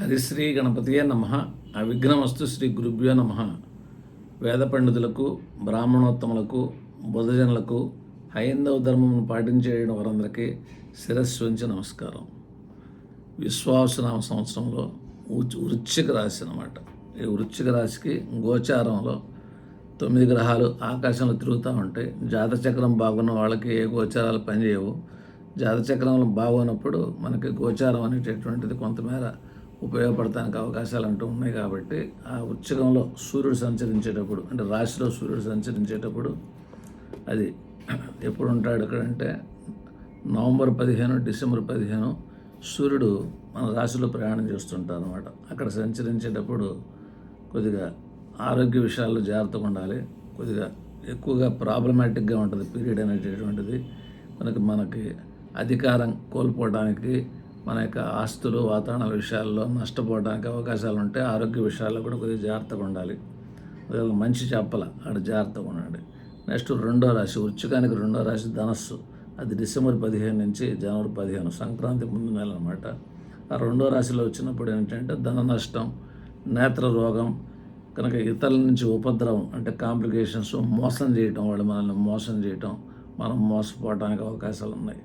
హరిశ్రీ గణపతియే నమ. అవిఘ్నమస్తు శ్రీ గురుభ్యో నమ. వేద పండితులకు బ్రాహ్మణోత్తములకు బుధజనులకు హైందవ ధర్మమును పాటించేయడం వారందరికీ శిరస్సు నమస్కారం. విశ్వాసనామ సంవత్సరంలో ఉచ్ వృశ్చిక రాశి అనమాట ఈ వృశ్చిక రాశికి గోచారంలో తొమ్మిది గ్రహాలు ఆకాశంలో తిరుగుతూ ఉంటాయి జాతచక్రం బాగున్న వాళ్ళకి ఏ గోచారాలు పనిచేయవు. జాతచక్రంలో బాగున్నప్పుడు మనకి గోచారం అనేటటువంటిది కొంతమేర ఉపయోగపడటానికి అవకాశాలు అంటూ ఉన్నాయి కాబట్టి ఆ ఉచ్చకంలో సూర్యుడు సంచరించేటప్పుడు అంటే రాశిలో సూర్యుడు సంచరించేటప్పుడు అది ఎప్పుడు ఉంటాడు ఎక్కడంటే నవంబర్ పదిహేను డిసెంబర్ పదిహేను సూర్యుడు మన రాశిలో ప్రయాణం చేస్తుంటాడు అనమాట అక్కడ సంచరించేటప్పుడు కొద్దిగా ఆరోగ్య విషయాల్లో జాగ్రత్తగా ఉండాలి. కొద్దిగా ఎక్కువగా ప్రాబ్లమాటిక్గా ఉంటుంది పీరియడ్ అనేటటువంటిది. మనకి మనకి అధికారం కోల్పోవడానికి మన యొక్క ఆస్తులు వాతావరణ విషయాల్లో నష్టపోవడానికి అవకాశాలు ఉంటే ఆరోగ్య విషయాల్లో కూడా కొద్దిగా జాగ్రత్తగా ఉండాలి. ఒక మంచి చెప్పల అక్కడ జాగ్రత్తగా ఉండండి నెక్స్ట్ రెండో రాశి వృచ్చికానికి రెండో రాశి ధనస్సు. అది డిసెంబర్ పదిహేను నుంచి జనవరి పదిహేను సంక్రాంతి ముందు నెల అనమాట ఆ రెండో రాశిలో వచ్చినప్పుడు ఏంటంటే ధన నష్టం నేత్ర రోగం కనుక ఇతరుల నుంచి ఉపద్రవం అంటే కాంప్లికేషన్స్ మోసం చేయటం వాళ్ళు మనల్ని మోసం చేయటం మనం మోసపోవడానికి అవకాశాలు ఉన్నాయి.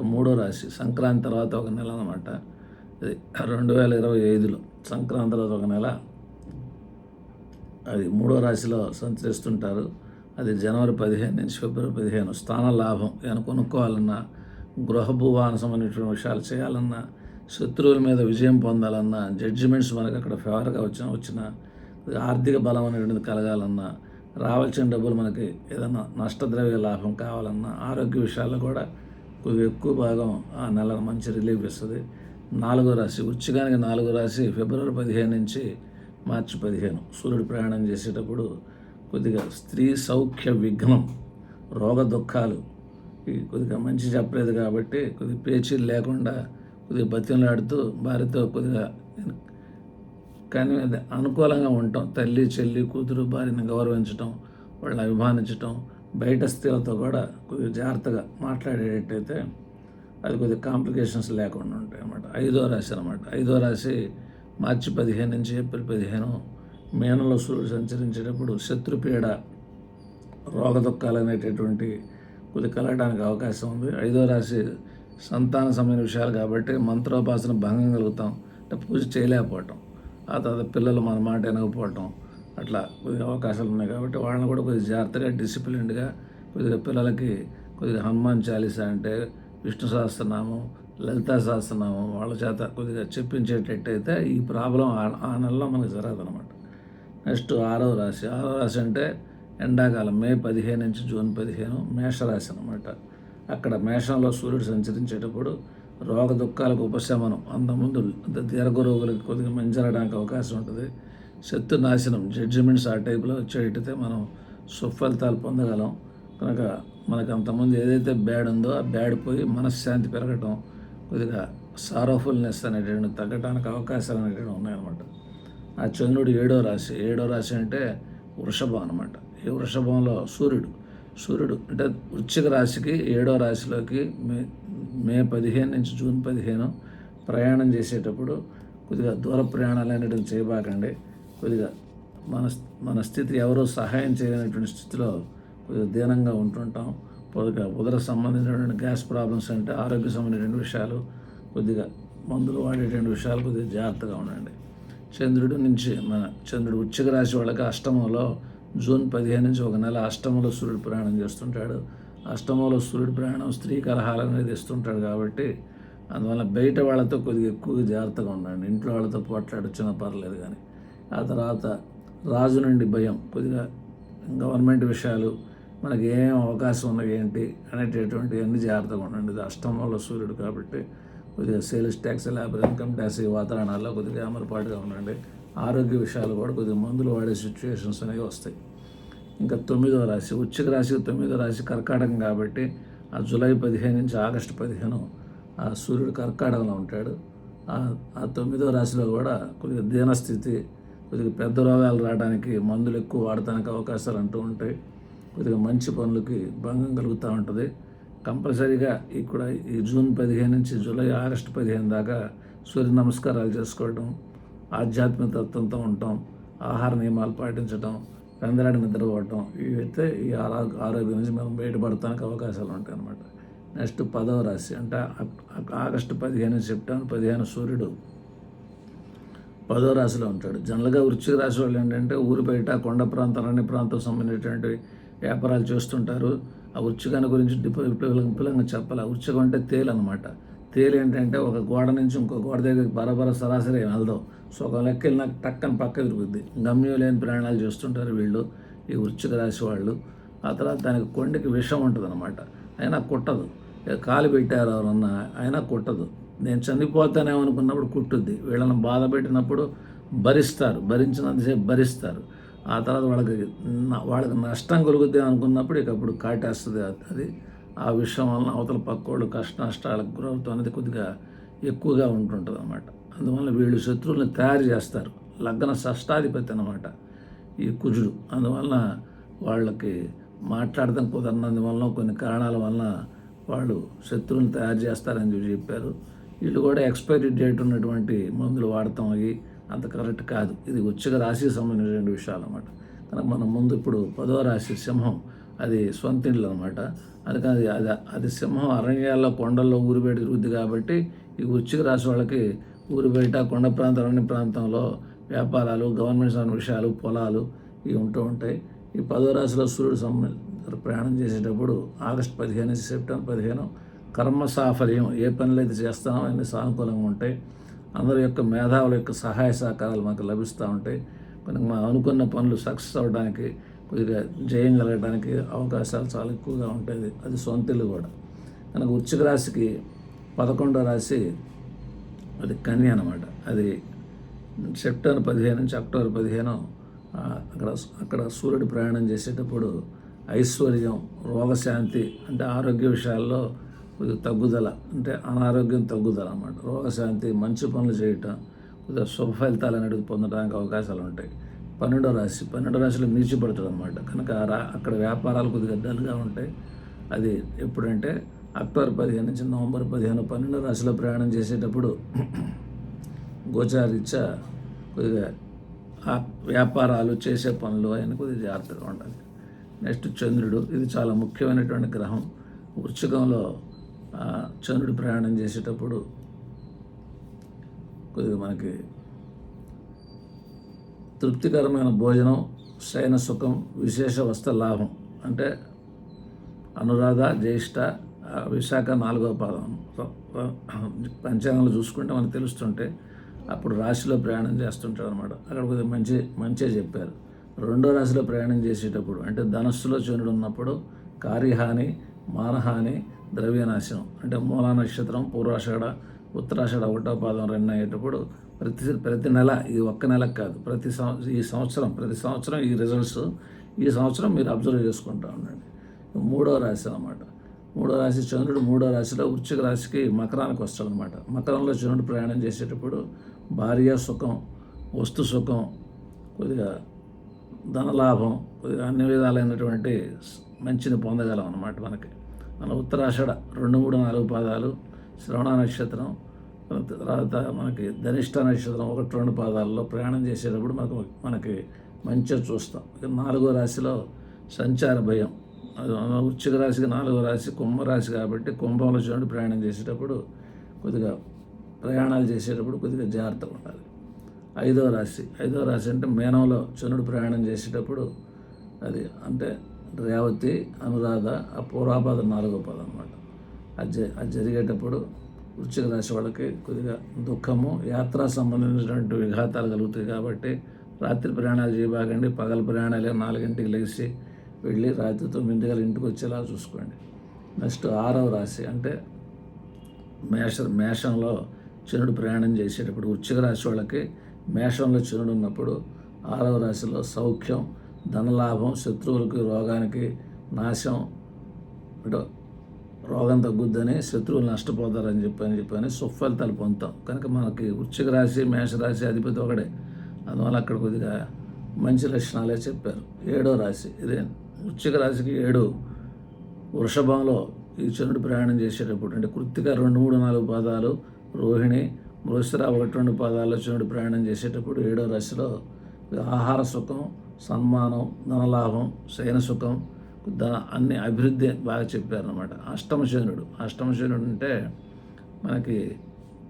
మూడో రాశి. సంక్రాంతి తర్వాత ఒక నెల అనమాట అది రెండు వేల ఇరవై ఐదులో సంక్రాంతి తర్వాత ఒక నెల. అది మూడో రాశిలో సంచరిస్తుంటారు. అది జనవరి పదిహేను నుంచి ఫిబ్రవరి పదిహేను. స్థాన లాభం. ఏమైనా కొనుక్కోవాలన్నా గృహ భూవాన సంబంధించిన విషయాలు చేయాలన్నా శత్రువుల మీద విజయం పొందాలన్నా జడ్జిమెంట్స్ మనకి అక్కడ ఫేవర్గా వచ్చిన వచ్చిన ఆర్థిక బలం అనేటువంటిది కలగాలన్నా రావాల్సిన డబ్బులు మనకి ఏదైనా నష్టద్రవ్య లాభం కావాలన్నా ఆరోగ్య విషయాల్లో కూడా కొద్దిగా ఎక్కువ భాగం ఆ నెల మంచి రిలీఫ్ ఇస్తుంది. నాలుగో రాశి వృచ్చికానికి నాలుగో రాశి ఫిబ్రవరి పదిహేను నుంచి మార్చి పదిహేను. సూర్యుడు ప్రయాణం చేసేటప్పుడు కొద్దిగా స్త్రీ సౌఖ్య విఘ్నం రోగ దుఃఖాలు కొద్దిగా మంచి చెప్పలేదు కాబట్టి కొద్దిగా పేచీలు లేకుండా కొద్దిగా బతిమలాడుతూ భార్యతో కొద్దిగా కానీ అనుకూలంగా ఉండటం తల్లి చెల్లి కూతురు భార్యని గౌరవించటం వాళ్ళని అభిమానించటం బయట స్త్రీలతో కూడా కొద్దిగా జాగ్రత్తగా మాట్లాడేటట్టయితే అది కొద్దిగా కాంప్లికేషన్స్ లేకుండా ఉంటాయి అన్నమాట. ఐదో రాశి అనమాట ఐదో రాశి మార్చి పదిహేను నుంచి ఏప్రిల్ పదిహేను మేనలో సూర్యుడు సంచరించేటప్పుడు శత్రుపీడ రోగదుఖాలు అనేటటువంటి కొద్ది కలగడానికి అవకాశం ఉంది. ఐదో రాశి సంతాన సమయ విషయాలు కాబట్టి మంత్రోపాసన భంగం కలుగుతాం. అంటే పూజ చేయలేకపోవటం. ఆ తర్వాత పిల్లలు మన మాట వినకపోవటం. అట్లా కొద్దిగా అవకాశాలు ఉన్నాయి కాబట్టి వాళ్ళని కూడా కొద్దిగా జాగ్రత్తగా డిసిప్లిన్డ్గా కొద్దిగా పిల్లలకి కొద్దిగా హనుమాన్ చాలీస అంటే విష్ణు సహస్రనామం లలితా సహస్రనామం వాళ్ళ చేత కొద్దిగా చెప్పించేటట్టయితే ఈ ప్రాబ్లం ఆ- నెలలో మనకు జరగదు అనమాట నెక్స్ట్ ఆరో రాశి. ఆరో రాశి అంటే ఎండాకాలం మే పదిహేను నుంచి జూన్ పదిహేను మేషరాశి అనమాట అక్కడ మేషంలో సూర్యుడు సంచరించేటప్పుడు రోగ దుఃఖాలకు ఉపశమనం అంతకుముందు దీర్ఘ రోగులకు కొద్దిగా మంచి అవకాశం ఉంటుంది. శత్రు నాశనం జడ్జిమెంట్స్ ఆ టైప్లో వచ్చేటైతే మనం సుఫలితాలు పొందగలం. కనుక మనకు అంతమంది ఏదైతే బ్యాడ్ ఉందో ఆ బ్యాడ్ పోయి మనశ్శాంతి పెరగటం కొద్దిగా సారోఫుల్నెస్ అనేటువంటి తగ్గడానికి అవకాశాలు అనేటువంటి ఉన్నాయన్నమాట. ఆ చంద్రుడు ఏడో రాశి ఏడో రాశి అంటే వృషభం అనమాట ఈ వృషభంలో? సూర్యుడు. సూర్యుడు అంటే వృశ్చిక రాశికి ఏడో రాశిలోకి మే మే పదిహేను నుంచి జూన్ పదిహేను ప్రయాణం చేసేటప్పుడు కొద్దిగా దూర ప్రయాణాలు అనేటువంటి చేయబాకండి. కొద్దిగా మన మన స్థితి ఎవరో సహాయం చేయలేనటువంటి స్థితిలో కొద్దిగా దీనంగా ఉంటుంటాం. కొద్దిగా ఉదర సంబంధించినటువంటి గ్యాస్ ప్రాబ్లమ్స్ అంటే ఆరోగ్య సంబంధించిన విషయాలు కొద్దిగా మందులు వాడేటువంటి విషయాలు కొద్దిగా జాగ్రత్తగా ఉండండి. చంద్రుడు నుంచి మన చంద్రుడు ఉచ్చిక రాశి వాళ్ళకి అష్టమంలో జూన్ పదిహేను నుంచి ఒక నెల అష్టమంలో సూర్యుడు ప్రయాణం చేస్తుంటాడు. అష్టమంలో సూర్యుడు ప్రయాణం స్త్రీ కలహాలు అనేది ఇస్తుంటాడు కాబట్టి అందువల్ల బయట వాళ్ళతో కొద్దిగా ఎక్కువగా జాగ్రత్తగా ఉండండి. ఇంట్లో వాళ్ళతో పోట్లాడొచ్చినా పర్లేదు కానీ. ఆ తర్వాత రాజు నుండి భయం. కొద్దిగా గవర్నమెంట్ విషయాలు మనకి ఏం అవకాశం ఉన్నాయి ఏంటి అనేటటువంటి అన్ని జాగ్రత్తగా ఉండండి. ఇది అష్టమంలో సూర్యుడు కాబట్టి కొద్దిగా సేల్స్ ట్యాక్స్ లేకపోతే ఇన్కమ్ ట్యాక్స్ ఈ వాతావరణాల్లో కొద్దిగా అమలుపాటుగా ఉండండి. ఆరోగ్య విషయాలు కూడా కొద్దిగా మందులు వాడే సిచ్యువేషన్స్ అనేవి వస్తాయి. ఇంకా తొమ్మిదో రాశి ఉచ్చిక రాశి తొమ్మిదో రాశి కర్కాటకం కాబట్టి ఆ జూలై పదిహేను నుంచి ఆగస్టు పదిహేను ఆ సూర్యుడు కర్కాటకంలో ఉంటాడు. ఆ ఆ తొమ్మిదో రాశిలో కూడా కొద్దిగా దీనస్థితి కొద్దిగా పెద్ద రోగాలు రావడానికి మందులు ఎక్కువ వాడటానికి అవకాశాలు అంటూ ఉంటాయి. కొద్దిగా మంచి పనులకి భంగం కలుగుతూ ఉంటుంది. కంపల్సరీగా ఇక్కడ ఈ జూన్ పదిహేను నుంచి జూలై ఆగస్టు పదిహేను దాకా సూర్య నమస్కారాలు చేసుకోవడం ఆధ్యాత్మిక తత్వంతో ఉండటం ఆహార నియమాలు పాటించడం పెందలాడి నిద్రపోవటం ఇవైతే ఈ ఆరో ఆరోగ్యం నుంచి మనం బయటపడటానికి అవకాశాలు ఉంటాయి అన్నమాట. నెక్స్ట్ పదవ రాశి అంటే ఆగస్టు పదిహేను సెప్టెంబర్ పదిహేను సూర్యుడు. పదో రాశిలో ఉంటాడు. జనరల్గా వృశ్చిక రాశి వాళ్ళు ఏంటంటే ఊరు బయట కొండ ప్రాంతం అనే ప్రాంతం సంబంధించినటువంటి వ్యాపారాలు చేస్తుంటారు. ఆ వృచ్చికాన్ని గురించి డిప విపులంగా చెప్పాలి. ఆ వృచ్చికం అంటే తేలు అనమాట తేలు ఏంటంటే ఒక గోడ నుంచి ఇంకో గోడ దగ్గరికి బరబర సరాసరి వెళ్దాం. సో ఒక లెక్క వెళ్ళినా టక్కన పక్క తిరుగుద్ది గమ్యం లేని ప్రయాణాలు చేస్తుంటారు వీళ్ళు ఈ వృచ్చిక రాశి వాళ్ళు. ఆ తర్వాత దానికి కొండకి విషం ఉంటుంది అనమాట అయినా కుట్టదు. కాలు పెట్టారు ఎవరన్నా అయినా కుట్టదు. నేను చనిపోతానేమో అనుకున్నప్పుడు కుట్టుద్ది. వీళ్ళని బాధ పెట్టినప్పుడు భరిస్తారు. భరించినంతసేపు భరిస్తారు. ఆ తర్వాత వాళ్ళకి వాళ్ళకి నష్టం కలుగుద్ది అనుకున్నప్పుడు ఇక అప్పుడు కాటేస్తుంది అది. ఆ విషయం వలన అవతల పక్కోళ్ళు కష్ట నష్టాలకు గురవుతాం అనేది కొద్దిగా ఎక్కువగా ఉంటుంటుంది అనమాట అందువల్ల వీళ్ళు శత్రువులను తయారు చేస్తారు. లగ్న షష్టాధిపతి అనమాట ఈ కుజుడు. అందువలన వాళ్ళకి మాట్లాడడం కుదరనందువలన కొన్ని కారణాల వలన వాళ్ళు శత్రువులను తయారు చేస్తారని చెప్పి చెప్పారు. వీళ్ళు కూడా ఎక్స్పైరీ డేట్ ఉన్నటువంటి మందులు వాడటం అవి అంత కరెక్ట్ కాదు. ఇది ఉచ్చక రాశికి సంబంధించిన విషయాలు అనమాట కనుక మనం ముందు ఇప్పుడు పదో రాశి సింహం అది సొంత ఇల్లు అనమాట అందుకని అది అది సింహం అరణ్యాల్లో కొండల్లో ఊరు బయట తిరుగుద్ది కాబట్టి ఈ వృశ్చిక రాశి వాళ్ళకి ఊరు బయట కొండ ప్రాంతం అరణ్య ప్రాంతంలో వ్యాపారాలు గవర్నమెంట్ సంబంధించిన విషయాలు పొలాలు ఇవి ఉంటూ ఉంటాయి. ఈ పదో రాశిలో సూర్యుడు సంబంధించి ప్రయాణం చేసేటప్పుడు ఆగస్టు పదిహేను సెప్టెంబర్ పదిహేను కర్మ సాఫల్యం ఏ పనులు అయితే చేస్తామో అన్ని సానుకూలంగా ఉంటాయి. అందరి యొక్క మేధావుల యొక్క సహాయ సహకారాలు మాకు లభిస్తూ ఉంటాయి. కొన్ని మనం అనుకున్న పనులు సక్సెస్ అవ్వడానికి కొద్దిగా జయం కలగడానికి అవకాశాలు చాలా ఎక్కువగా ఉంటాయి. అది సొంతలు కూడా. కనుక వృశ్చిక రాశికి పదకొండో రాశి అది కన్య అనమాట అది సెప్టెంబర్ పదిహేను నుంచి అక్టోబర్ పదిహేను అక్కడ అక్కడ సూర్యుడు ప్రయాణం చేసేటప్పుడు ఐశ్వర్యం రోగశాంతి అంటే ఆరోగ్య విషయాల్లో కొద్దిగా తగ్గుదల అంటే అనారోగ్యం తగ్గుదల అన్నమాట రోగశాంతి మంచి పనులు చేయటం కొద్దిగా శుభ ఫలితాలు అనేది పొందడానికి అవకాశాలు ఉంటాయి. పన్నెండో రాశి పన్నెండో రాశిలో మిర్చిపడుతుంది అనమాట కనుక రా అక్కడ వ్యాపారాలు కొద్దిగా డల్గా ఉంటాయి. అది ఎప్పుడంటే అక్టోబర్ పదిహేను నుంచి నవంబర్ పదిహేను పన్నెండో రాశిలో ప్రయాణం చేసేటప్పుడు గోచారీత్యా కొద్దిగా ఆ వ్యాపారాలు చేసే పనులు ఆయన కొద్దిగా జాగ్రత్తగా ఉండాలి. నెక్స్ట్ చంద్రుడు ఇది చాలా ముఖ్యమైనటువంటి గ్రహం. వృక్షికంలో చంద్రుడు ప్రయాణం చేసేటప్పుడు కొద్దిగా మనకి తృప్తికరమైన భోజనం శయన సుఖం విశేష వస్త్ర లాభం. అంటే అనురాధ జ్యేష్ఠ విశాఖ నాలుగో పాదం. పంచాంగంలో చూసుకుంటే మనకు తెలుస్తుంటే అప్పుడు రాశిలో ప్రయాణం చేస్తుంటాడు అనమాట అక్కడ కొద్దిగా మంచి మంచిగా చెప్పారు. రెండో రాశిలో ప్రయాణం చేసేటప్పుడు అంటే ధనస్సులో చంద్రుడు ఉన్నప్పుడు కార్యహాని మానహాని ద్రవ్యనాశనం అంటే మూలా నక్షత్రం పూర్వాషాఢ ఉత్తరాషాఢ ఒకటో పాదం రెండు అయ్యేటప్పుడు ప్రతి ప్రతి నెల ఇది ఒక్క నెలకు కాదు ప్రతి సంవత్సరం ఈ సంవత్సరం ప్రతి సంవత్సరం ఈ రిజల్ట్స్ ఈ సంవత్సరం మీరు అబ్జర్వ్ చేసుకుంటా ఉండండి. మూడో రాశి అనమాట మూడో రాశి చంద్రుడు మూడో రాశిలో వృశ్చిక రాశికి మకరానికి వస్తాడు అనమాట మకరంలో చంద్రుడు ప్రయాణం చేసేటప్పుడు భార్య సుఖం వస్తు సుఖం కొద్దిగా ధనలాభం కొద్దిగా అన్ని విధాలైనటువంటి మంచిని పొందగలం అనమాట మనకి. మన ఉత్తరాషడ రెండు మూడు నాలుగు పాదాలు శ్రవణ నక్షత్రం తర్వాత మనకి ధనిష్ట నక్షత్రం ఒకటి రెండు పాదాల్లో ప్రయాణం చేసేటప్పుడు మనకు మనకి మంచిగా చూస్తాం. నాలుగో రాశిలో సంచార భయం. అది వృశ్చిక రాశికి నాలుగో రాశి కుంభరాశి కాబట్టి కుంభంలో చూడండి ప్రయాణం చేసేటప్పుడు కొద్దిగా ప్రయాణాలు చేసేటప్పుడు కొద్దిగా జాగ్రత్తగా ఉండాలి. ఐదో రాశి. ఐదో రాశి అంటే మేనంలో చంద్రుడు ప్రయాణం చేసేటప్పుడు అది అంటే రేవతి అనురాధ ఆ పూర్వాపాదం నాలుగో పదం అనమాట అది అది జరిగేటప్పుడు వృశ్చిక రాశి వాళ్ళకి కొద్దిగా దుఃఖము యాత్రా సంబంధించినటువంటి విఘాతాలు కలుగుతాయి కాబట్టి రాత్రి ప్రయాణాలు చేయబాకండి. పగల ప్రయాణాలే నాలుగింటికి లేచి వెళ్ళి రాత్రి తొమ్మిదింటికల్ ఇంటికి వచ్చేలా చూసుకోండి. నెక్స్ట్ ఆరవ రాశి అంటే మేష మేషంలో చనుడు ప్రయాణం చేసేటప్పుడు వృశ్చిక రాశి వాళ్ళకి మేషంలో చనుడు ఉన్నప్పుడు ఆరవ రాశిలో సౌఖ్యం ధనలాభం శత్రువులకి రోగానికి నాశం అంటే రోగం తగ్గుద్దని శత్రువులు నష్టపోతారని చెప్పని చెప్పని సుఫలితాలు పొందుతాం. కనుక మనకి వృశ్చిక రాశి మేషరాశి అధిపతి ఒకడే. అందువల్ల అక్కడ కొద్దిగా మంచి లక్షణాలే చెప్పారు. ఏడో రాశి ఇదే వృశ్చిక రాశికి ఏడు. వృషభంలో ఈ చంద్రుడు ప్రయాణం చేసేటప్పుడు అంటే కృత్తిక రెండు మూడు నాలుగు పాదాలు రోహిణి మృగశిర ఒకటి రెండు పాదాల్లో చంద్రుడు ప్రయాణం చేసేటప్పుడు ఏడో రాశిలో ఆహార సుఖం సన్మానం ధనలాభం శయన సుఖం ధన అన్ని అభివృద్ధి బాగా చెప్పారనమాట అష్టమ శనుడు అష్టమ అంటే మనకి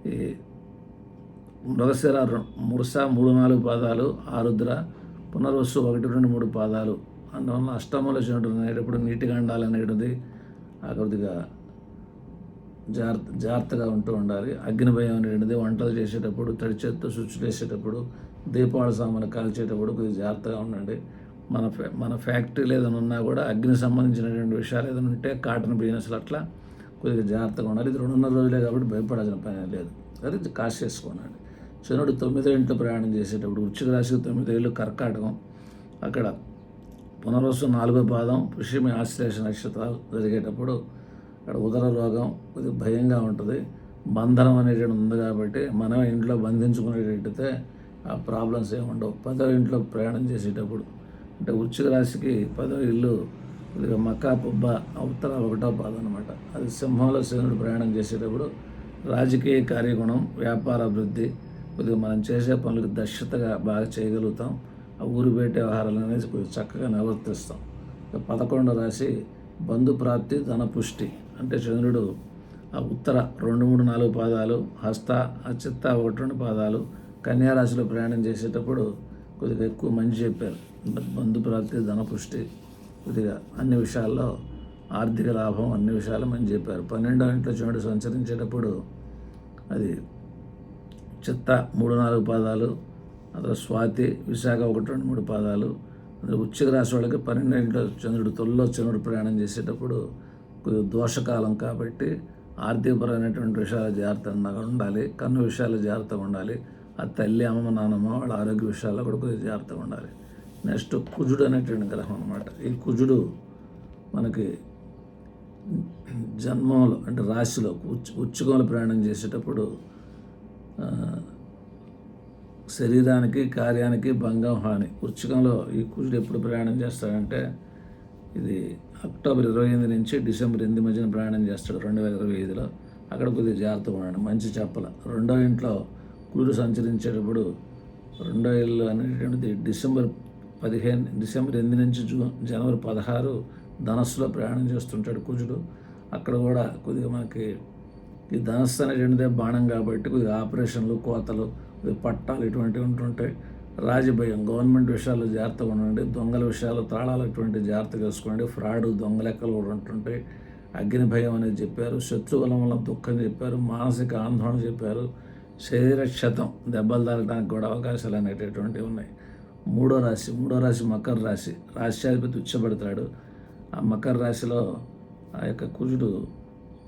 ఈ మృగశిర మురుస మూడు నాలుగు పాదాలు ఆరుద్ర పునర్వసు ఒకటి రెండు మూడు పాదాలు. అందువల్ల అష్టమంలో శనుడు అనేటప్పుడు నీటిగా ఉండాలనేది ఆ కొద్దిగా జాగ్రత్త జాగ్రత్తగా ఉంటూ ఉండాలి. అగ్ని భయం అనేటిది వంటలు చేసేటప్పుడు తడి చేత్తో స్విచ్ వేసేటప్పుడు దీపావళి సామాన్లు కాల్చేటప్పుడు కొద్దిగా జాగ్రత్తగా ఉండండి. మన ఫ్యా- మన ఫ్యాక్టరీలు ఏదైనా ఉన్నా కూడా అగ్ని సంబంధించినటువంటి విషయాలు ఏదైనా ఉంటే కాటన్ బిజినెస్లు అట్లా కొద్దిగా జాగ్రత్తగా ఉండాలి. ఇది రెండున్నర రోజులే కాబట్టి భయపడాల్సిన పని లేదు. అది కాశ్ చేసుకోనండి. శనుడు తొమ్మిదో ఇంట్లో ప్రయాణం చేసేటప్పుడు వృచ్చిక రాశికి తొమ్మిదేళ్ళు కర్కాటకం అక్కడ పునర్వసు నాలుగో పాదం పుష్యమి ఆశ్లేష నక్షత్రాలు జరిగేటప్పుడు అక్కడ ఉదర రోగం కొద్దిగా భయంగా ఉంటుంది. బంధనం అనేటువంటి ఉంది కాబట్టి మనం ఇంట్లో బంధించుకునేటట్టయితే ప్రాబ్లమ్స్ ఏమి ఉండవు. పదో ఇంట్లో ప్రయాణం చేసేటప్పుడు అంటే వృచ్చిక రాశికి పదో ఇల్లు కొద్దిగా మక్కా పుబ్బ ఉత్తర ఒకటో పాదం అనమాట అది సింహంలో శనుడు ప్రయాణం చేసేటప్పుడు రాజకీయ కార్యగుణం వ్యాపార అభివృద్ధి కొద్దిగా మనం చేసే పనులకు దక్షతగా బాగా చేయగలుగుతాం. ఆ ఊరు బయట వ్యవహారాలు అనేది కొద్దిగా చక్కగా నివర్తిస్తాం పదకొండు రాశి బంధు ప్రాప్తి ధన పుష్టి. అంటే చంద్రుడు ఆ ఉత్తర రెండు మూడు నాలుగు పాదాలు హస్త అచిత్త ఒకటి రెండు పాదాలు కన్యారాశిలో ప్రయాణం చేసేటప్పుడు కొద్దిగా ఎక్కువ మంచి చెప్పారు. బంధు ప్రాప్తి కొద్దిగా అన్ని విషయాల్లో ఆర్థిక లాభం అన్ని విషయాలు మంచి చెప్పారు. పన్నెండో ఇంట్లో చంద్రుడు సంచరించేటప్పుడు అది చిత్త మూడు నాలుగు పాదాలు అందులో స్వాతి విశాఖ ఒకటి రెండు మూడు పాదాలు అందులో ఉచ్చిక రాశి వాళ్ళకి పన్నెండు ఇంట్లో చంద్రుడు తొలిలో చంద్రుడు ప్రయాణం చేసేటప్పుడు కొద్దిగా దోషకాలం కాబట్టి ఆర్థికపరమైనటువంటి విషయాలు జాగ్రత్తగా ఉండాలి. కన్ను విషయాలు జాగ్రత్తగా ఉండాలి. ఆ తల్లి అమ్మమ్మ నాన్నమ్మ వాళ్ళ ఆరోగ్య విషయాల్లో కూడా కొద్దిగా జాగ్రత్తగా ఉండాలి. నెక్స్ట్ కుజుడు అనేటువంటి గ్రహం అనమాట ఈ కుజుడు మనకి జన్మంలో అంటే రాశిలో ఉచ్చు ఉచ్చుకంలో ప్రయాణం చేసేటప్పుడు శరీరానికి కార్యానికి భంగం హాని. ఉచ్చుకంలో ఈ కుజుడు ఎప్పుడు ప్రయాణం చేస్తాడంటే ఇది అక్టోబర్ ఇరవై ఎనిమిది నుంచి డిసెంబర్ ఎనిమిది మధ్యన ప్రయాణం చేస్తాడు రెండు వేల ఇరవై ఐదులో. అక్కడ కొద్దిగా జాగ్రత్తగా ఉండండి. మంచి చెప్పల. రెండో ఇంట్లో కుజుడు సంచరించేటప్పుడు రెండో ఇల్లు అనేటువంటిది డిసెంబర్ పదిహేను డిసెంబర్ ఎనిమిది నుంచి జూన్ జనవరి పదహారు ధనస్సులో ప్రయాణం చేస్తుంటాడు కుజుడు. అక్కడ కూడా కొద్దిగా మనకి ఈ ధనస్సు అనేటువంటిదే బాణం కాబట్టి కొద్దిగా ఆపరేషన్లు కోతలు పట్టాలు ఇటువంటివి ఉంటుంటాయి. రాజభయం గవర్నమెంట్ విషయాల్లో జాగ్రత్తగా ఉండండి. దొంగల విషయాలు తాళాలు ఇటువంటి జాగ్రత్తగా చేసుకోండి ఫ్రాడ్ దొంగ లెక్కలు కూడా ఉంటుంటాయి. అగ్ని భయం అనేది చెప్పారు. శత్రువుల వల్ల దుఃఖం చెప్పారు. మానసిక ఆందోళన చెప్పారు. శరీర క్షతం దెబ్బలు తాగడానికి కూడా అవకాశాలు అనేటటువంటివి ఉన్నాయి. మూడో రాశి మూడో రాశి మకర రాశి. రాశ్యాధిపతి ఉచ్చబడతాడు ఆ మకర రాశిలో ఆ యొక్క కుజుడు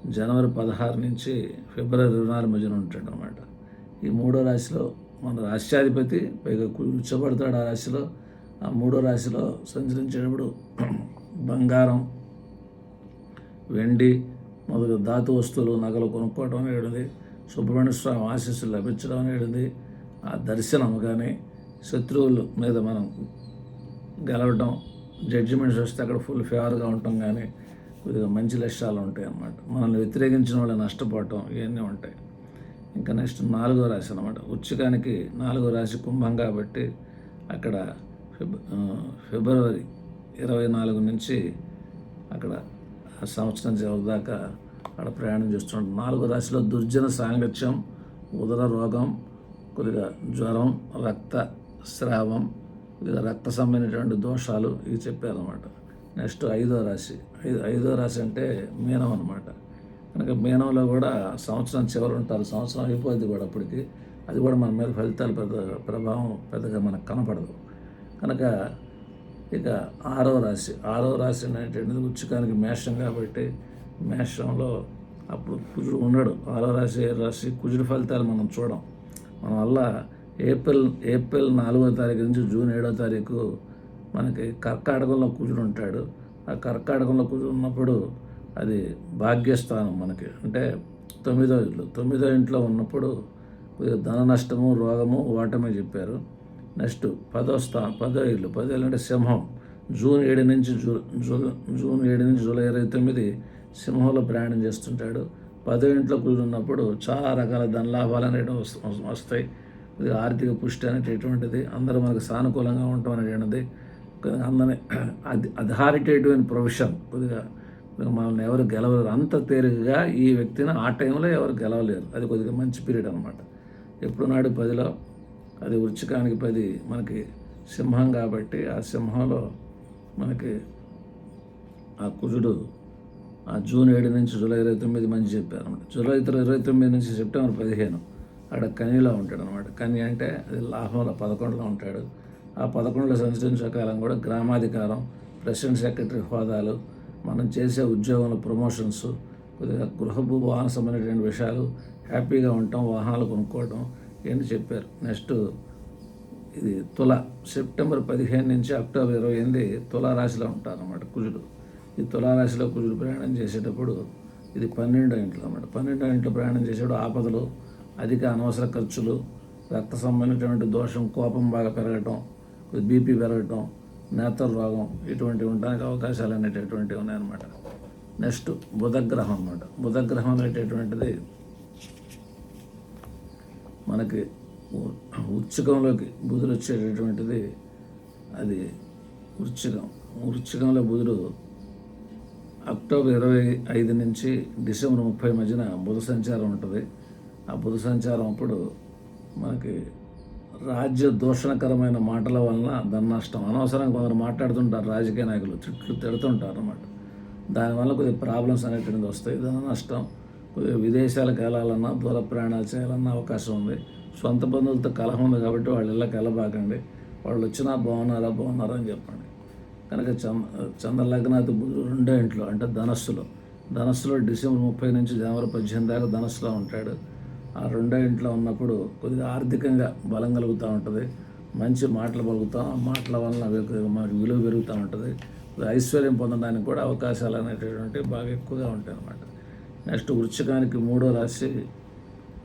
జనవరి పదహారు నుంచి ఫిబ్రవరి ఇరవై నాలుగు మధ్యన ఉంటాడు అనమాట ఈ మూడో రాశిలో మన రాష్ట్రాధిపతి పైగా కుజుడు ఉచ్చబడతాడు ఆ రాశిలో. ఆ మూడో రాశిలో సంచరించేటప్పుడు బంగారం వెండి మొదలు ధాతు వస్తువులు నగలు కొనుక్కోవడం అనేది సుబ్రహ్మణ్య స్వామి ఆశీస్సులు లభించడం అనేది ఆ దర్శనం కానీ శత్రువుల మీద మనం గెలవడం జడ్జిమెంట్స్ వస్తే అక్కడ ఫుల్ ఫేవర్గా ఉండటం కానీ కొద్దిగా మంచి లక్ష్యాలు ఉంటాయి అన్నమాట. మనల్ని వ్యతిరేకించిన వాళ్ళు నష్టపోవటం ఇవన్నీ ఉంటాయి. ఇంకా నెక్స్ట్ నాలుగో రాశి అనమాట ఉచ్చకానికి నాలుగో రాశి కుంభం కాబట్టి అక్కడ ఫిబ్ ఫిబ్రవరి ఇరవై నాలుగు నుంచి అక్కడ ఆ సంవత్సరం చివరి దాకా అక్కడ ప్రయాణం చేస్తున్నాడు. నాలుగో రాశిలో దుర్జన సాంగత్యం ఉదర రోగం కొద్దిగా జ్వరం రక్త స్రావం కొద్దిగా రక్త సంబంధించినటువంటి దోషాలు ఇవి చెప్పారనమాట నెక్స్ట్ ఐదో రాశి. ఐదు ఐదో రాశి అంటే మీనం అనమాట కనుక మీనంలో కూడా సంవత్సరం చివరి ఉంటారు. సంవత్సరం అయిపోద్ది కూడా అప్పటికి. అది కూడా మన మీద ఫలితాలు పెద్ద ప్రభావం పెద్దగా మనకు కనపడదు. కనుక ఇక ఆరో రాశి. ఆరో రాశి అనేటువంటిది ఉచ్చికానికి మేషం కాబట్టి మేషంలో అప్పుడు కుజుడు ఉండడు ఆరో రాశి రాశి కుజుడు ఫలితాలు మనం చూడం. మన వల్ల ఏప్రిల్ ఏప్రిల్ నాలుగో తారీఖు నుంచి జూన్ ఏడో తారీఖు మనకి కర్కాటకంలో కుజుడు ఉంటాడు. ఆ కర్కాటకంలో కుజుడు ఉన్నప్పుడు అది భాగ్యస్థానం మనకి. అంటే తొమ్మిదో ఇల్లు తొమ్మిదో ఇంట్లో ఉన్నప్పుడు ధన నష్టము రోగము ఓటమే చెప్పారు. నెక్స్ట్ పదో స్థానం పదో ఇల్లు పదో ఇల్లు అంటే సింహం. జూన్ ఏడు నుంచి జూ జూ జూన్ ఏడు నుంచి జూలై ఇరవై తొమ్మిది సింహంలో ప్రయాణం చేస్తుంటాడు. పదో ఇంట్లో కూర్చున్నప్పుడు చాలా రకాల ధనలాభాలు అనేవి వస్తాయి. కొద్దిగా ఆర్థిక పుష్టి అనేటటువంటిది అందరూ మనకు సానుకూలంగా ఉండటం అనేటువంటిది కొద్దిగా అందరి అది అథారిటేటివ్ అండ్ ప్రొఫెషన్. కొద్దిగా మనల్ని ఎవరు గెలవలేరు. అంత తేలికగా ఈ వ్యక్తిని ఆ టైంలో ఎవరు గెలవలేరు. అది కొద్దిగా మంచి పీరియడ్ అనమాట ఎప్పుడు నాడు పదిలో అది వృచ్చికానికి పది మనకి సింహం కాబట్టి ఆ సింహంలో మనకి ఆ కుజుడు జూన్ ఏడు నుంచి జూలై ఇరవై తొమ్మిది మంచి చెప్పారు అనమాట జూలై ఇరవై ఇరవై తొమ్మిది నుంచి సెప్టెంబర్ పదిహేను. అక్కడ కనిలో ఉంటాడు అనమాట కని అంటే అది లాభంలో పదకొండులో ఉంటాడు. ఆ పదకొండులో సంచరించే కాలం కూడా గ్రామాధికారం ప్రెసిడెంట్ సెక్రటరీ హోదాలు మనం చేసే ఉద్యోగంలో ప్రమోషన్స్ కొద్దిగా గృహభూ వాహన సంబంధించిన విషయాలు హ్యాపీగా ఉండటం వాహనాలు కొనుక్కోవడం ఏంటి చెప్పారు. నెక్స్ట్ ఇది తుల. సెప్టెంబర్ పదిహేను నుంచి అక్టోబర్ ఇరవై ఎనిమిది తులారాశిలో ఉంటారు అన్నమాట కుజుడు. ఈ తులారాశిలో కుజుడు ప్రయాణం చేసేటప్పుడు ఇది పన్నెండో ఇంట్లో అన్నమాట. పన్నెండో ఇంట్లో ప్రయాణం చేసేటప్పుడు ఆపదలు అధిక అనవసర ఖర్చులు రక్త సంబంధించినటువంటి దోషం కోపం బాగా పెరగటం బీపీ పెరగటం నేత్ర రోగం ఇటువంటివి ఉండడానికి అవకాశాలు అనేటటువంటివి ఉన్నాయన్నమాట. నెక్స్ట్ బుధగ్రహం అన్నమాట. బుధగ్రహం అనేటటువంటిది మనకి ఉచ్చకంలోకి బుధులు వచ్చేటటువంటిది అది వృశ్చికం వృశ్చికంలో బుధుడు అక్టోబర్ ఇరవై ఐదు నుంచి డిసెంబర్ ముప్పై మధ్యన బుధ సంచారం ఉంటుంది. ఆ బుధ సంచారం అప్పుడు మనకి రాజ్య దూషణకరమైన మాటల వలన ధన నష్టం అనవసరంగా కొందరు మాట్లాడుతుంటారు రాజకీయ నాయకులు తిట్లు తిడుతుంటారు అన్నమాట. దానివల్ల కొద్దిగా ప్రాబ్లమ్స్ అనేటువంటిది వస్తాయి. ధన నష్టం కొద్దిగా విదేశాలకు వెళ్ళాలన్నా దూర ప్రయాణాలు చేయాలన్నా అవకాశం ఉంది. సొంత బంధువులతో కలహం ఉంది కాబట్టి వాళ్ళ ఇళ్ళకి వెళ్ళబాకండి. వాళ్ళు వచ్చినా బాగున్నారా బాగున్నారా అని చెప్పండి. కనుక చంద్ర లగ్నాథ్ రెండో ఇంట్లో అంటే ధనస్సులో ధనస్సులో డిసెంబర్ ముప్పై నుంచి జనవరి పద్దెనిమిది దాకా ధనస్సులో ఉంటాడు. ఆ రెండో ఇంట్లో ఉన్నప్పుడు కొద్దిగా ఆర్థికంగా బలం కలుగుతూ ఉంటుంది. మంచి మాటలు పలుకుతాం ఆ మాటల వలన మాకు మనకు విలువ పెరుగుతూ ఉంటుంది. ఐశ్వర్యం పొందడానికి కూడా అవకాశాలు అనేటటువంటి బాగా ఎక్కువగా ఉంటాయి అన్నమాట. నెక్స్ట్ వృశ్చికానికి మూడో రాశి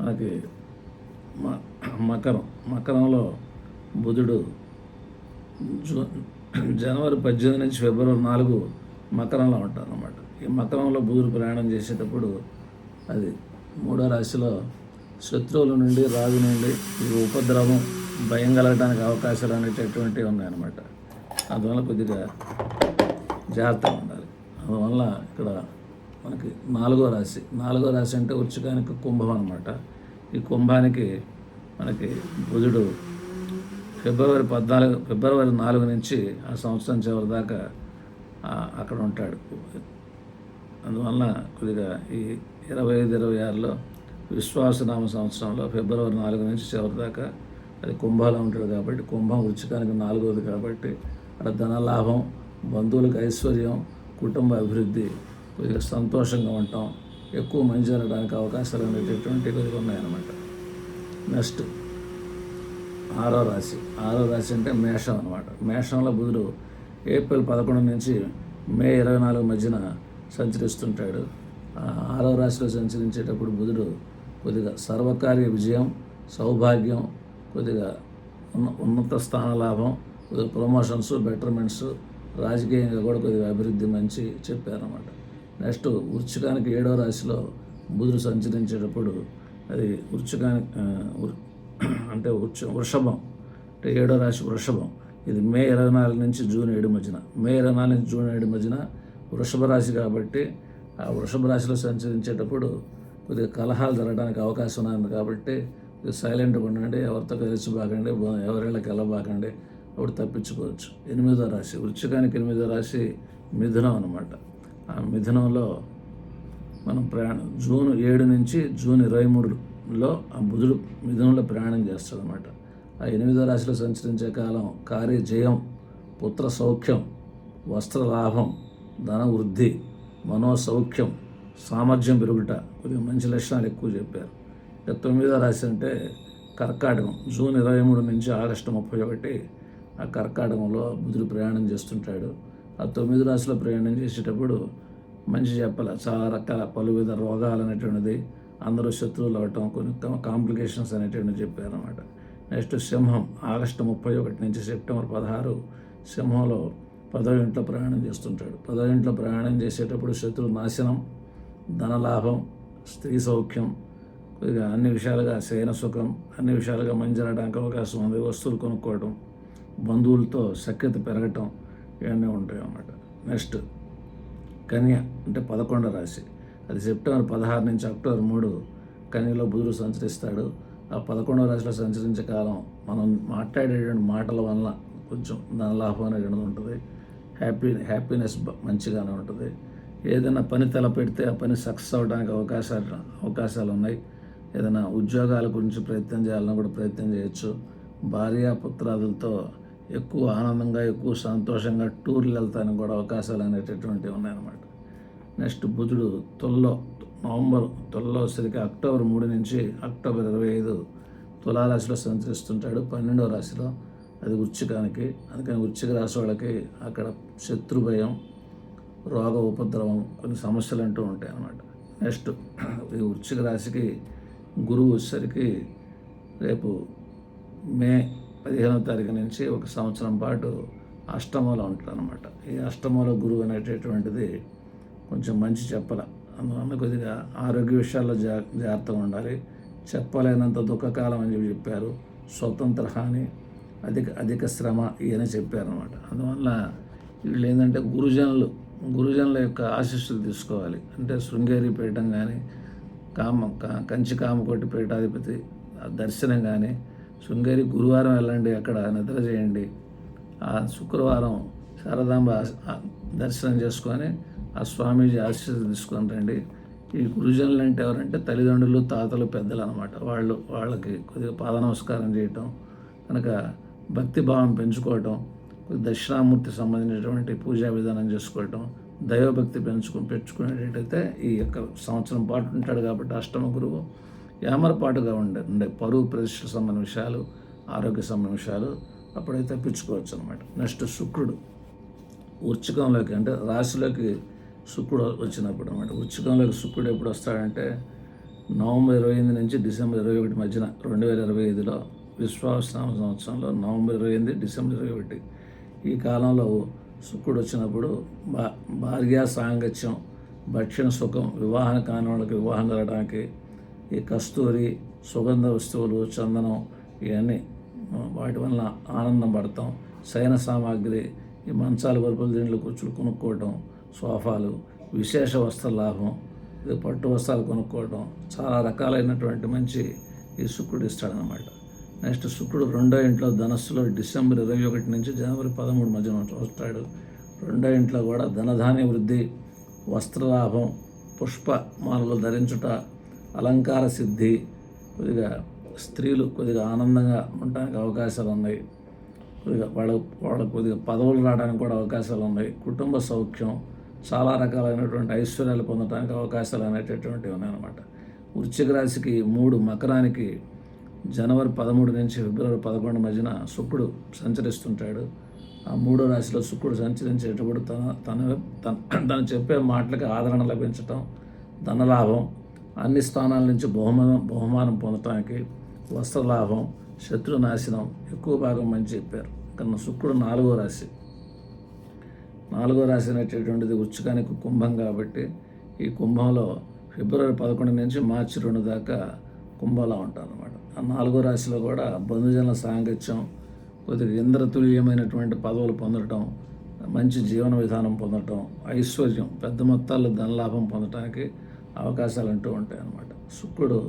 మనకి మ మకరం. మకరంలో బుధుడు జూ జనవరి పద్దెనిమిది నుంచి ఫిబ్రవరి నాలుగు మకరంలో ఉంటాను అన్నమాట ఈ మకరంలో బుధుడు ప్రయాణం చేసేటప్పుడు అది మూడో రాశిలో శత్రువుల నుండి రాజు నుండి ఈ ఉపద్రవం భయం కలగడానికి అవకాశాలు అనేటటువంటివి ఉన్నాయన్నమాట. అందువల్ల కొద్దిగా జాగ్రత్తగా ఉండాలి. అందువల్ల ఇక్కడ మనకి నాలుగో రాశి నాలుగో రాశి అంటే వృచ్చికానికి కుంభం అనమాట ఈ కుంభానికి మనకి బుధుడు ఫిబ్రవరి పద్నాలుగు ఫిబ్రవరి నాలుగు నుంచి ఆ సంవత్సరం చివరి దాకా అక్కడ ఉంటాడు. అందువల్ల కొద్దిగా ఈ ఇరవై ఐదు ఇరవై ఆరులో విశ్వాసనామ సంవత్సరంలో ఫిబ్రవరి నాలుగు నుంచి చివరి దాకా అది కుంభాలో ఉంటాడు కాబట్టి కుంభం వృచ్చికానికి నాలుగోది కాబట్టి అక్కడ ధనలాభం బంధువులకు ఐశ్వర్యం కుటుంబ అభివృద్ధి కొద్దిగా సంతోషంగా ఉంటాం. ఎక్కువ మంచి జరగడానికి అవకాశాలు అనేటటువంటి కొద్దిగా ఉన్నాయన్నమాట. నెక్స్ట్. ఆరో రాశి. ఆరో రాశి అంటే మేషం అనమాట మేషంలో బుధుడు ఏప్రిల్ పదకొండు నుంచి మే ఇరవై నాలుగు మధ్యన సంచరిస్తుంటాడు. ఆరో రాశిలో సంచరించేటప్పుడు బుధుడు కొద్దిగా సర్వకార్య విజయం సౌభాగ్యం కొద్దిగా ఉన్న ఉన్నత స్థాన లాభం కొద్దిగా ప్రమోషన్స్ బెటర్మెంట్స్ రాజకీయంగా కూడా కొద్దిగా అభివృద్ధి మంచి చెప్పారన్నమాట. నెక్స్ట్ వృచ్చికానికి ఏడో రాశిలో బుధుడు సంచరించేటప్పుడు అది వృచ్చికానికి అంటే వృక్ష వృషభం. అంటే ఏడో రాశి వృషభం. ఇది మే ఇరవై నాలుగు నుంచి జూన్ ఏడు మధ్యన. మే ఇరవై నాలుగు నుంచి జూన్ ఏడు మధ్యన వృషభ రాశి కాబట్టి ఆ వృషభ రాశిలో సంచరించేటప్పుడు కొద్దిగా కలహాలు జరగడానికి అవకాశం ఉంది కాబట్టి కొద్దిగా సైలెంట్గా ఉండండి. ఎవరితో కలిసి బాగండి. ఎవరిళ్ళకి వెళ్ళబాకండి అప్పుడు తప్పించుకోవచ్చు. ఎనిమిదో రాశి. వృచ్చికానికి ఎనిమిదో రాశి మిథునం అనమాట ఆ మిథునంలో మనం ప్రయాణం. జూన్ ఏడు నుంచి జూన్ ఇరవై మూడు లో ఆ బుధుడు మిథునంలో ప్రయాణం చేస్తాడనమాట ఆ ఎనిమిదో రాశిలో సంచరించే కాలం కార్య జయం పుత్ర సౌఖ్యం వస్త్ర లాభం ధన వృద్ధి మనోసౌఖ్యం సామర్థ్యం పెరుగుట కొద్దిగా మంచి లక్షణాలు ఎక్కువ చెప్పారు. ఇక తొమ్మిదో రాశి అంటే కర్కాటకం. జూన్ ఇరవై మూడు నుంచి ఆగస్టు ముప్పై ఒకటి ఆ కర్కాటకంలో బుధుడు ప్రయాణం చేస్తుంటాడు. ఆ తొమ్మిది రాశిలో ప్రయాణం చేసేటప్పుడు మంచి చెప్పాల చాలా రకాల పలువిధ రోగాలు అనేటువంటిది అందరూ శత్రువులు అవటం కొన్ని కాంప్లికేషన్స్ అనేటువంటివి చెప్పారన్నమాట. నెక్స్ట్ సింహం ఆగస్టు ముప్పై ఒకటి నుంచి సెప్టెంబర్ పదహారు సింహంలో పదో ఇంట్లో ప్రయాణం చేస్తుంటాడు. పదో ఇంట్లో ప్రయాణం చేసేటప్పుడు శత్రు నాశనం ధనలాభం స్త్రీ సౌఖ్యం కొద్దిగా అన్ని విషయాలుగా శయన సుఖం అన్ని విషయాలుగా మంచి జరగడానికి అవకాశం ఉంది. వస్తువులు కొనుక్కోవడం బంధువులతో సఖ్యత పెరగటం ఇవన్నీ ఉంటాయి అన్నమాట నెక్స్ట్ కన్య అంటే పదకొండ రాశి. అది సెప్టెంబర్ పదహారు నుంచి అక్టోబర్ మూడు కన్యలో బుధుడు సంచరిస్తాడు. ఆ పదకొండవ రాశిలో సంచరించే కాలం మనం మాట్లాడేటువంటి మాటల వలన కొంచెం దాని లాభం అనేది ఉంటుంది హ్యాపీ హ్యాపీనెస్ మంచిగానే ఉంటుంది. ఏదైనా పని తలపెడితే ఆ పని సక్సెస్ అవ్వడానికి అవకాశాలు అవకాశాలు ఉన్నాయి. ఏదైనా ఉద్యోగాల గురించి ప్రయత్నం చేయాలన్నా కూడా ప్రయత్నం చేయొచ్చు. భార్య పుత్రాదులతో ఎక్కువ ఆనందంగా ఎక్కువ సంతోషంగా టూర్లు వెళ్తానికి కూడా అవకాశాలు అనేటటువంటివి ఉన్నాయన్నమాట. నెక్స్ట్ బుధుడు తొల్లో నవంబర్ తొల్లో వచ్చేసరికి అక్టోబర్ మూడు నుంచి అక్టోబర్ ఇరవై ఐదు తులారాశిలో సంచరిస్తుంటాడు. పన్నెండవ రాశిలో అది వృచ్చికానికి అందుకని వృచ్చిక రాశి వాళ్ళకి అక్కడ శత్రు భయం రోగ ఉపద్రవం కొన్ని సమస్యలు అంటూ ఉంటాయి అన్నమాట. నెక్స్ట్ ఈ వృచ్చిక రాశికి గురువు వచ్చేసరికి రేపు మే పదిహేనవ తారీఖు నుంచి ఒక సంవత్సరం పాటు అష్టమంలో ఉంటాడు అనమాట ఈ అష్టమంలో గురువు అనేటటువంటిది కొంచెం మంచి చెప్పల. అందువల్ల కొద్దిగా ఆరోగ్య విషయాల్లో జా జాగ్రత్తగా ఉండాలి. చెప్పలేనంత దుఃఖకాలం అని చెప్పి చెప్పారు. స్వతంత్ర హాని అధిక అధిక శ్రమ ఇవని చెప్పారనమాట అందువల్ల వీళ్ళు ఏంటంటే గురుజనులు గురుజనుల యొక్క ఆశీస్సులు తీసుకోవాలి. అంటే శృంగేరి పీఠం కానీ కామ కా- కంచి కామకోటి పీఠాధిపతి దర్శనం కానీ శృంగేరి గురువారం వెళ్ళండి అక్కడ నిద్ర చేయండి. ఆ శుక్రవారం శారదాంబ దర్శనం చేసుకొని ఆ స్వామీజీ ఆశీస్సులు తీసుకొని రండి. ఈ గురుజనులు అంటే ఎవరంటే తల్లిదండ్రులు తాతలు పెద్దలు అనమాట వాళ్ళు వాళ్ళకి కొద్దిగా పాద నమస్కారం చేయటం కనుక భక్తి భావం పెంచుకోవటం కొద్ది దక్షిణామూర్తి సంబంధించినటువంటి పూజా విధానం చేసుకోవటం దైవభక్తి పెంచుకు పెంచుకునేటట్టయితే ఈ యొక్క సంవత్సరం పాటు ఉంటాడు కాబట్టి అష్టమ గురువు. యామరపాటుగా ఉండే ఉండే పరువు ప్రతిష్ట సంబంధ విషయాలు ఆరోగ్య సంబంధ విషయాలు అప్పుడైతే తప్పించుకోవచ్చు అనమాట నెక్స్ట్ శుక్రుడు. వృచ్చికంలోకి అంటే రాశిలోకి శుక్రుడు వచ్చినప్పుడు అనమాట వృచ్చికంలోకి శుక్రుడు ఎప్పుడు వస్తాడంటే నవంబర్ ఇరవై ఎనిమిది నుంచి డిసెంబర్ ఇరవై ఒకటి మధ్యన రెండు వేల ఇరవై ఐదులో విశ్వాసనామ సంవత్సరంలో నవంబర్ ఇరవై ఎనిమిది డిసెంబర్ ఇరవై ఒకటి. ఈ కాలంలో శుక్రుడు వచ్చినప్పుడు భా భార్య సాంగత్యం భక్షణ సుఖం వివాహం కాని వాళ్ళకి వివాహం జరగడానికి ఈ కస్తూరి సుగంధ వస్తువులు చందనం ఇవన్నీ వాటి వలన ఆనందం పడతాం. శయన సామాగ్రి ఈ మంచాలు పరుపులు దీంట్లో కూర్చుని కొనుక్కోవటం సోఫాలు విశేష వస్త్ర లాభం ఇది పట్టు వస్త్రాలు కొనుక్కోవడం చాలా రకాలైనటువంటి మంచి ఈ శుక్రుడు ఇస్తాడనమాట నెక్స్ట్ శుక్రుడు రెండో ఇంట్లో ధనస్సులో డిసెంబర్ ఇరవై ఒకటి నుంచి జనవరి పదమూడు మధ్యన వస్తాడు. రెండో ఇంట్లో కూడా ధనధాన్య వృద్ధి వస్త్రలాభం పుష్ప మాలలు ధరించుట అలంకార సిద్ధి కొద్దిగా స్త్రీలు కొద్దిగా ఆనందంగా ఉండడానికి అవకాశాలు ఉన్నాయి. కొద్దిగా వాళ్ళ వాళ్ళ కొద్దిగా పదవులు రావడానికి కూడా అవకాశాలు ఉన్నాయి. కుటుంబ సౌఖ్యం చాలా రకాలైనటువంటి ఐశ్వర్యాలు పొందడానికి అవకాశాలు అనేటటువంటివి ఉన్నాయన్నమాట. వృశ్చిక రాశికి మూడు మకరానికి జనవరి పదమూడు నుంచి ఫిబ్రవరి పదకొండు మధ్యన శుక్రుడు సంచరిస్తుంటాడు. ఆ మూడో రాశిలో శుక్రుడు సంచరించేటప్పుడు తన తన తన తను చెప్పే మాటలకు ఆదరణ లభించటం ధనలాభం అన్ని స్థానాల నుంచి బహుమానం బహుమానం పొందటానికి వస్త్రలాభం శత్రునాశనం ఎక్కువ భాగం మంచి చెప్పారు. కన్నా శుక్రుడు నాలుగో రాశి. నాలుగో రాశి అనేటటువంటిది ఉచ్చుకానికి కుంభం కాబట్టి ఈ కుంభంలో ఫిబ్రవరి పదకొండు నుంచి మార్చి రెండు దాకా కుంభంలో ఉంటాను అనమాట ఆ నాలుగో రాశిలో కూడా బంధుజనుల సాంగత్యం కొద్దిగా ఇంద్రతుల్యమైనటువంటి పదవులు పొందటం మంచి జీవన విధానం పొందటం ఐశ్వర్యం పెద్ద మొత్తాల్లో ధనలాభం పొందటానికి అవకాశాలు అంటూ ఉంటాయి అన్నమాట శుక్రుడు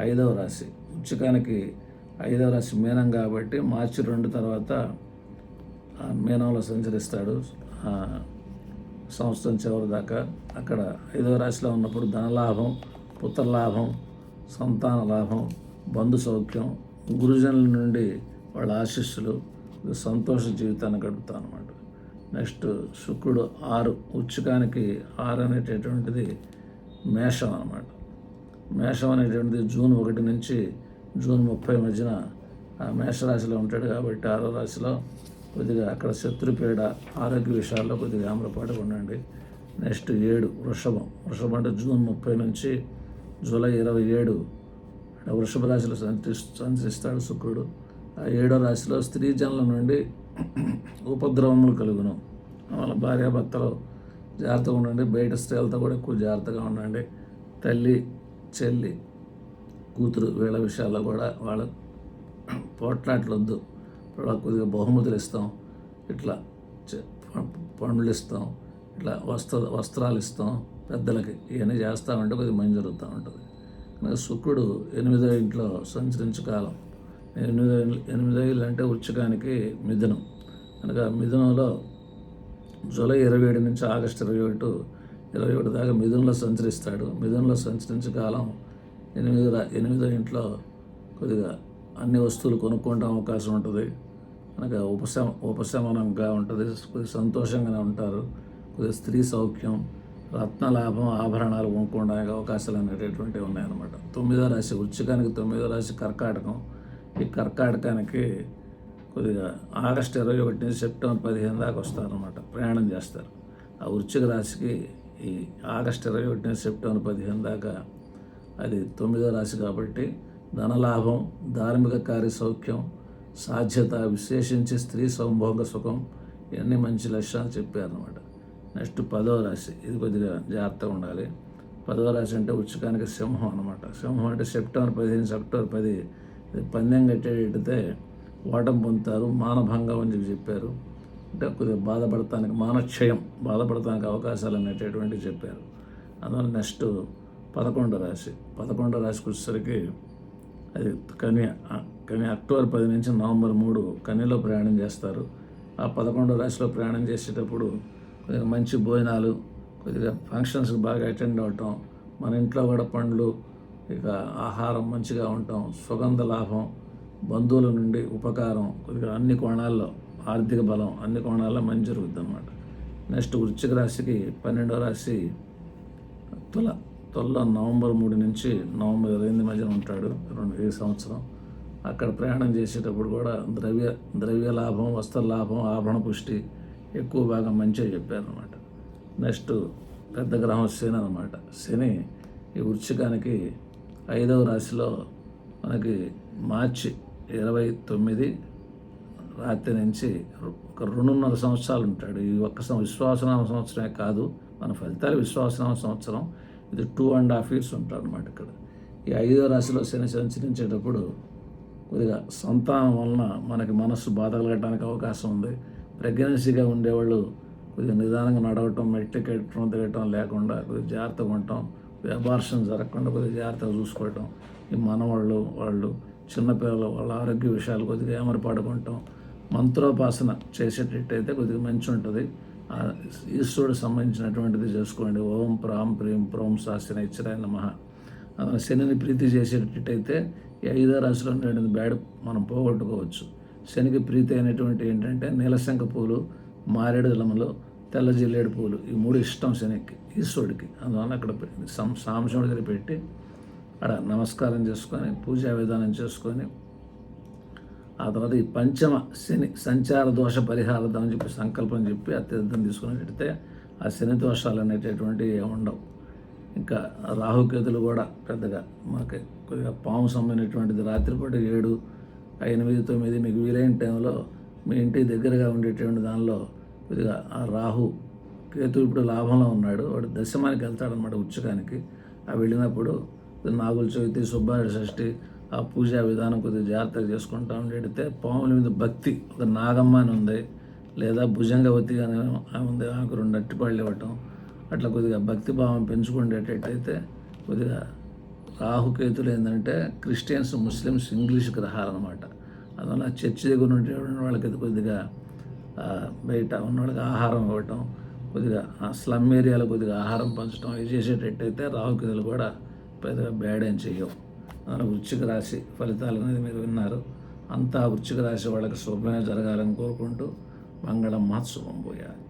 ఐదవ రాశి. ఉచ్చకానికి ఐదవ రాశి మీనం కాబట్టి మార్చి రెండు తర్వాత ఆ మీనంలో సంచరిస్తాడు. సంవత్సరం చివరి దాకా అక్కడ ఐదవ రాశిలో ఉన్నప్పుడు ధనలాభం పుత్రలాభం సంతాన లాభం బంధు సౌఖ్యం గురుజనుల నుండి వాళ్ళ ఆశీస్సులు సంతోష జీవితాన్ని గడుపుతాం అనమాట నెక్స్ట్ శుక్రుడు ఆరు ఉచ్చకానికి ఆరు అనేటటువంటిది మేషం అన్నమాట. మేషం అనేటువంటిది జూన్ ఒకటి నుంచి జూన్ ముప్పై మధ్యన ఆ మేషరాశిలో ఉంటాడు కాబట్టి ఆరో రాశిలో కొద్దిగా అక్కడ శత్రుపీడ ఆరోగ్య విషయాల్లో కొద్దిగా ఆమ్రపాటు ఉండండి. నెక్స్ట్ ఏడు వృషభం. వృషభం అంటే జూన్ ముప్పై నుంచి జూలై ఇరవై ఏడు. వృషభ రాశిలో సంచరి సంచరిస్తాడు శుక్రుడు. ఆ ఏడో రాశిలో స్త్రీ జనుల నుండి ఉపద్రవములు కలుగును. వాళ్ళ భార్యాభర్తలు జాగ్రత్తగా ఉండండి. బయట స్త్రీలతో కూడా ఎక్కువ జాగ్రత్తగా ఉండండి. తల్లి చెల్లి కూతురు వీళ్ళ విషయాల్లో కూడా వాళ్ళ పోట్లాట్లొద్దు. కొద్దిగా బహుమతులు ఇస్తాం. ఇట్లా ప- పండ్లు ఇస్తాం. ఇట్లా వస్త్ర వస్త్రాలు ఇస్తాం. పెద్దలకి ఇవన్నీ చేస్తామంటే కొద్దిగా మంచి జరుగుతూ ఉంటుంది. కనుక శుక్రుడు ఎనిమిదో ఇంట్లో సంచరించు కాలం. ఎనిమిదో ఎనిమిదో ఇల్లు అంటే ఉచ్చకానికి మిథునం. కనుక మిథునంలో జూలై ఇరవై ఏడు నుంచి ఆగస్టు ఇరవై ఒకటి ఇరవై ఒకటి దాకా మిథునంలో సంచరిస్తాడు. మిథునంలో సంచరించే కాలం ఎనిమిదో ఎనిమిదో ఇంట్లో కొద్దిగా అన్ని వస్తువులు కొనుక్కోవడం అవకాశం ఉంటుంది. మనకు ఉపశమ ఉపశమనంగా ఉంటుంది. కొద్దిగా సంతోషంగానే ఉంటారు. కొద్దిగా స్త్రీ సౌఖ్యం రత్నలాభం ఆభరణాలు కొనుక్కోవడానికి అవకాశాలు అనేటటువంటివి ఉన్నాయన్నమాట. తొమ్మిదో రాశి వృచ్చికానికి తొమ్మిదో రాశి కర్కాటకం. ఈ కర్కాటకానికి కొద్దిగా ఆగస్టు ఇరవై ఒకటి నుంచి సెప్టెంబర్ పదిహేను దాకా వస్తారనమాట ప్రయాణం చేస్తారు. ఆ వృచ్చిక రాశికి ఈ ఆగస్టు ఇరవై ఒకటి నుంచి సెప్టెంబర్ పదిహేను దాకా అది తొమ్మిదో రాశి కాబట్టి ధనలాభం ధార్మిక కార్య సౌఖ్యం సాధ్యత విశేషించి స్త్రీ సంభోగ సుఖం ఇవన్నీ మంచి లక్ష్యాలు చెప్పారనమాట నెక్స్ట్ పదవ రాశి ఇది కొద్దిగా జాగ్రత్తగా ఉండాలి. పదవ రాశి అంటే ఉచ్చకానికి సింహం అనమాట సింహం అంటే సెప్టెంబర్ పదిహేను సెప్టెంబర్ పది. పందెం కట్టేటైతే ఓటం పొందుతారు మానభంగం అని చెప్పి చెప్పారు. అంటే కొద్దిగా బాధపడటానికి మానక్షయం బాధపడటానికి అవకాశాలు అనేటటువంటివి చెప్పారు. అందువల్ల నెక్స్ట్ పదకొండో రాశి. పదకొండో రాశికి వచ్చేసరికి అది కన్య కానీ అక్టోబర్ పది నుంచి నవంబర్ మూడు కన్నెలో ప్రయాణం చేస్తారు. ఆ పదకొండో రాశిలో ప్రయాణం చేసేటప్పుడు కొద్దిగా మంచి భోజనాలు కొద్దిగా ఫంక్షన్స్కి బాగా అటెండ్ అవటం మన ఇంట్లో కూడా పండ్లు ఇక ఆహారం మంచిగా ఉండటం సుగంధ లాభం బంధువుల నుండి ఉపకారం కొద్దిగా అన్ని కోణాల్లో ఆర్థిక బలం అన్ని కోణాల్లో మంచి జరుగుతుంది అన్నమాట. నెక్స్ట్ వృశ్చిక రాశికి పన్నెండో రాశి తుల తుల నవంబర్ మూడు నుంచి నవంబర్ ఇరవై ఎనిమిది మధ్యన ఉంటాడు రెండు ఈ సంవత్సరం. అక్కడ ప్రయాణం చేసేటప్పుడు కూడా ద్రవ్య ద్రవ్య లాభం వస్త్ర లాభం ఆభరణ పుష్టి ఎక్కువ భాగం మంచిగా చెప్పారనమాట నెక్స్ట్ పెద్ద గ్రహం శని అనమాట శని ఈ వృశ్చికానికి ఐదవ రాశిలో మనకి మార్చి ఇరవై తొమ్మిది రాత్రి నుంచి ఒక రెండున్నర సంవత్సరాలు ఉంటాడు. ఈ ఒక్క విశ్వాసనామ సంవత్సరమే కాదు మన ఫలితాలు విశ్వాసనామ సంవత్సరం. ఇది టూ అండ్ హాఫ్ ఇయర్స్ ఉంటాడు అనమాట ఇక్కడ. ఈ ఐదో రాశిలో శని సంచరించేటప్పుడు కొద్దిగా సంతానం వలన మనకి మనస్సు బాధ కలగడానికి అవకాశం ఉంది. ప్రెగ్నెన్సీగా ఉండేవాళ్ళు కొద్దిగా నిదానంగా నడవటం మెట్టికి తిరగటం లేకుండా కొద్దిగా జాగ్రత్తగా ఉండటం అబార్షన్ జరగకుండా కొద్దిగా జాగ్రత్తగా చూసుకోవటం. ఈ మనవాళ్ళు వాళ్ళు చిన్నపిల్లలు వాళ్ళ ఆరోగ్య విషయాలు కొద్దిగా ఏమరపాడుకుంటాం మంత్రోపాసన చేసేటట్టయితే కొద్దిగా మంచి ఉంటుంది ఆ ఈశ్వరుడు సంబంధించినటువంటిది చేసుకోండి. ఓం ప్రాం ప్రీం ప్రోం శాస్త్ర ఇచ్చరాయ నమ. శనిని ప్రీతి చేసేటట్టయితే ఈ ఐదో రాశిలో ఉండేది బ్యాడ్ మనం పోగొట్టుకోవచ్చు. శనికి ప్రీతి అయినటువంటి ఏంటంటే నీలశంక పూలు మారేడు దళములు తెల్ల జిల్లేడు పూలు ఈ మూడు ఇష్టం శనికి ఈశ్వరుడికి. అందువల్ల అక్కడ సం సాంశుడి దగ్గర పెట్టి అక్కడ నమస్కారం చేసుకొని పూజా విధానం చేసుకొని ఆ తర్వాత ఈ పంచమ శని సంచార దోష పరిహారదం అని చెప్పి సంకల్పం చెప్పి ఆ తీర్థం పెడితే ఆ శని దోషాలు అనేటటువంటివి ఉండవు ఇంకా రాహుకేతులు కూడా పెద్దగా మాకు కొద్దిగా పాము సంబంధించినటువంటిది. రాత్రిపూట ఏడు ఎనిమిది తొమ్మిది మీకు వీలైన టైంలో మీ ఇంటి దగ్గరగా ఉండేటువంటి దానిలో కొద్దిగా ఆ రాహు కేతు ఇప్పుడు లాభంలో ఉన్నాడు. వాడు దశమానికి వెళ్తాడనమాట ఉచ్చకానికి. ఆ వెళ్ళినప్పుడు నాగుల చవితి సుబ్బారెడ్డి షష్ఠి ఆ పూజా విధానం కొద్దిగా జాగ్రత్తగా చేసుకుంటా ఉండేటైతే పాముల మీద భక్తి ఒక నాగమ్మ అని ఉంది. లేదా భుజంగవతి అని ఆమె ఉంది. ఆమెకు రెండు అట్టిపళ్ళు ఇవ్వటం. అట్లా కొద్దిగా భక్తి భావం పెంచుకునేటట్టయితే కొద్దిగా రాహుకేతులు ఏంటంటే క్రిస్టియన్స్ ముస్లిమ్స్ ఇంగ్లీష్ గ్రహాలు అనమాట అందువల్ల చర్చి దగ్గర ఉండేటువంటి వాళ్ళకి అది కొద్దిగా బయట ఉన్న వాళ్ళకి ఆహారం ఇవ్వటం కొద్దిగా స్లమ్ ఏరియాలో కొద్దిగా ఆహారం పంచడం ఇది చేసేటట్టయితే రాహుకేతులు కూడా పెద్దగా బ్యాడ్ ఏం చెయ్యవు. అందువల్ల వృచ్చిక రాశి ఫలితాలు అనేది మీరు విన్నారు. అంతా వృచ్చిక రాశి వాళ్ళకి శుభ్రమే జరగాలని కోరుకుంటూ మంగళం మహత్శుభం పోయాలి.